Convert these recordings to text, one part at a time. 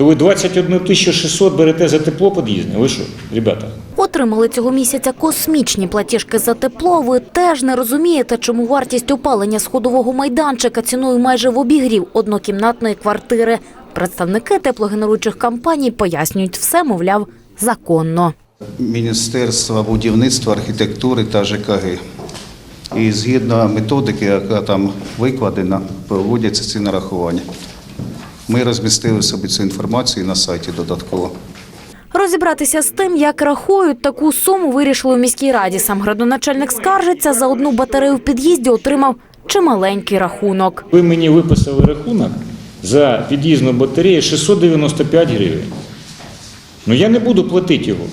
То ви 21 тисячу 600 берете за тепло під'їзне? Ви що, ребята? Отримали цього місяця космічні платіжки за тепло. Ви теж не розумієте, чому вартість опалення сходового майданчика ціною майже в обігрів однокімнатної квартири. Представники теплогенеруючих компаній пояснюють все, мовляв, законно. Міністерства будівництва, архітектури та ЖКГ. І згідно методики, яка там викладена, проводяться ці нарахування. Ми розмістили собі цю інформацію на сайті додатково. Розібратися з тим, як рахують таку суму, вирішили у міській раді. Сам градоначальник скаржиться, за одну батарею в під'їзді отримав чималенький рахунок. Ви мені виписали рахунок за під'їзну батарею 695 гривень. Ну я не буду платити його.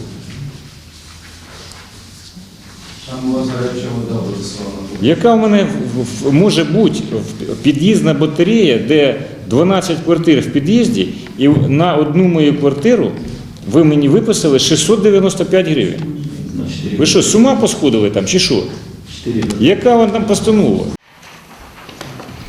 Яка в мене може бути в- під'їзна батарея, де 12 квартир в під'їзді, і на одну мою квартиру ви мені виписали 695 гривень. Ви що, з ума посходили там чи що? Яка вам там постанова?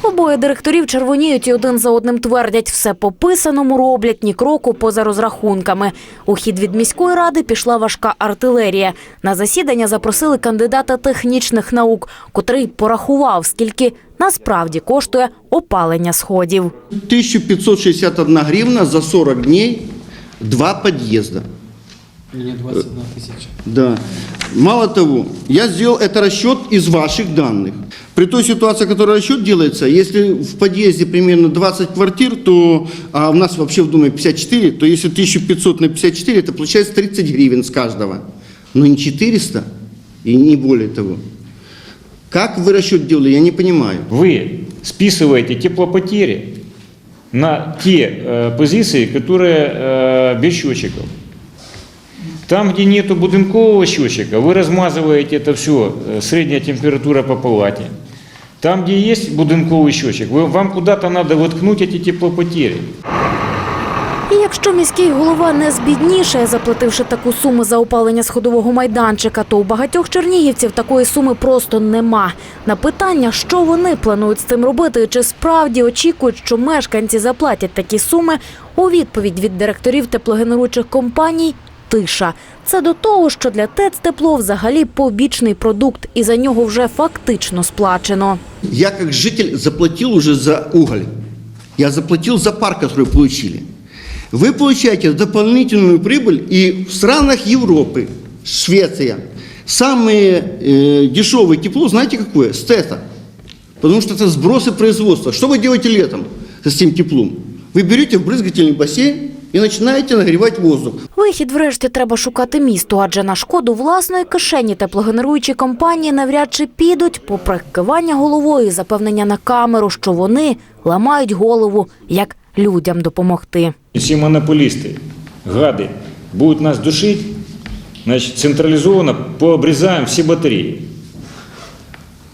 Обоє директорів червоніють і один за одним твердять, все по писаному роблять, ні кроку поза розрахунками. У хід від міської ради пішла важка артилерія. На засідання запросили кандидата технічних наук, котрий порахував, скільки насправді коштує опалення сходів. 1561 гривна за 40 дней два подъезда. Мені 21 тисяча. Да. Мало того, я сделал это расчет из ваших данных. При той ситуации, которая расчет делается, если в подъезде примерно 20 квартир, то а у нас вообще в доме 54, то если 1500 на 54, это получается 30 гривен с каждого. Но не 400 и не более того. Как вы расчет делали, я не понимаю. Вы списываете теплопотери на те э, позиции, которые э, без счетчиков. Там, где нету будинкового счетчика, вы размазываете это все, средняя температура по палате. Там, где есть будинковый счетчик, вы, вам куда-то надо воткнуть эти теплопотери. І якщо міський голова не збіднішає, заплативши таку суму за опалення сходового майданчика, то у багатьох чернігівців такої суми просто нема. На питання, що вони планують з цим робити, і чи справді очікують, що мешканці заплатять такі суми, у відповідь від директорів теплогенеруючих компаній тиша. Це до того, що для ТЕЦ тепло взагалі побічний продукт, і за нього вже фактично сплачено. Я как житель заплатил уже за уголь. Я заплатил за пар, который получили. Вы получаете дополнительную прибыль, и в странах Европы, Швеция, самое э, дешевое тепло, знаете какое? Стета. Потому что это сбросы производства. Что вы делаете летом с этим теплом? Вы берете вбрызгательный бассейн и начинаете нагревать воздух. Вихід врешті треба шукати місту, адже на шкоду власної кишені теплогенеруючі компанії навряд чи підуть, попри кивання головою і запевнення на камеру, що вони ламають голову, як людям допомогти. Ці монополісти, гади, будуть нас душити, значить, централізовано пообрізаємо всі батареї.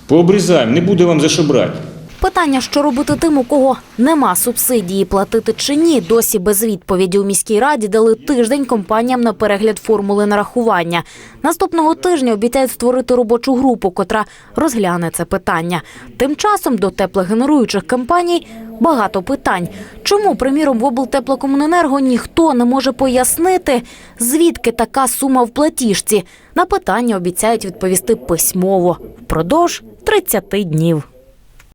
Пообрізаємо, не буде вам за що брати. Питання, що робити тим, у кого нема субсидії, платити чи ні, досі без відповіді у міській раді дали тиждень компаніям на перегляд формули нарахування. Наступного тижня обіцяють створити робочу групу, котра розгляне це питання. Тим часом до теплогенеруючих компаній багато питань. Чому, приміром, в облтеплокомуненерго ніхто не може пояснити, звідки така сума в платіжці? На питання обіцяють відповісти письмово впродовж 30 днів.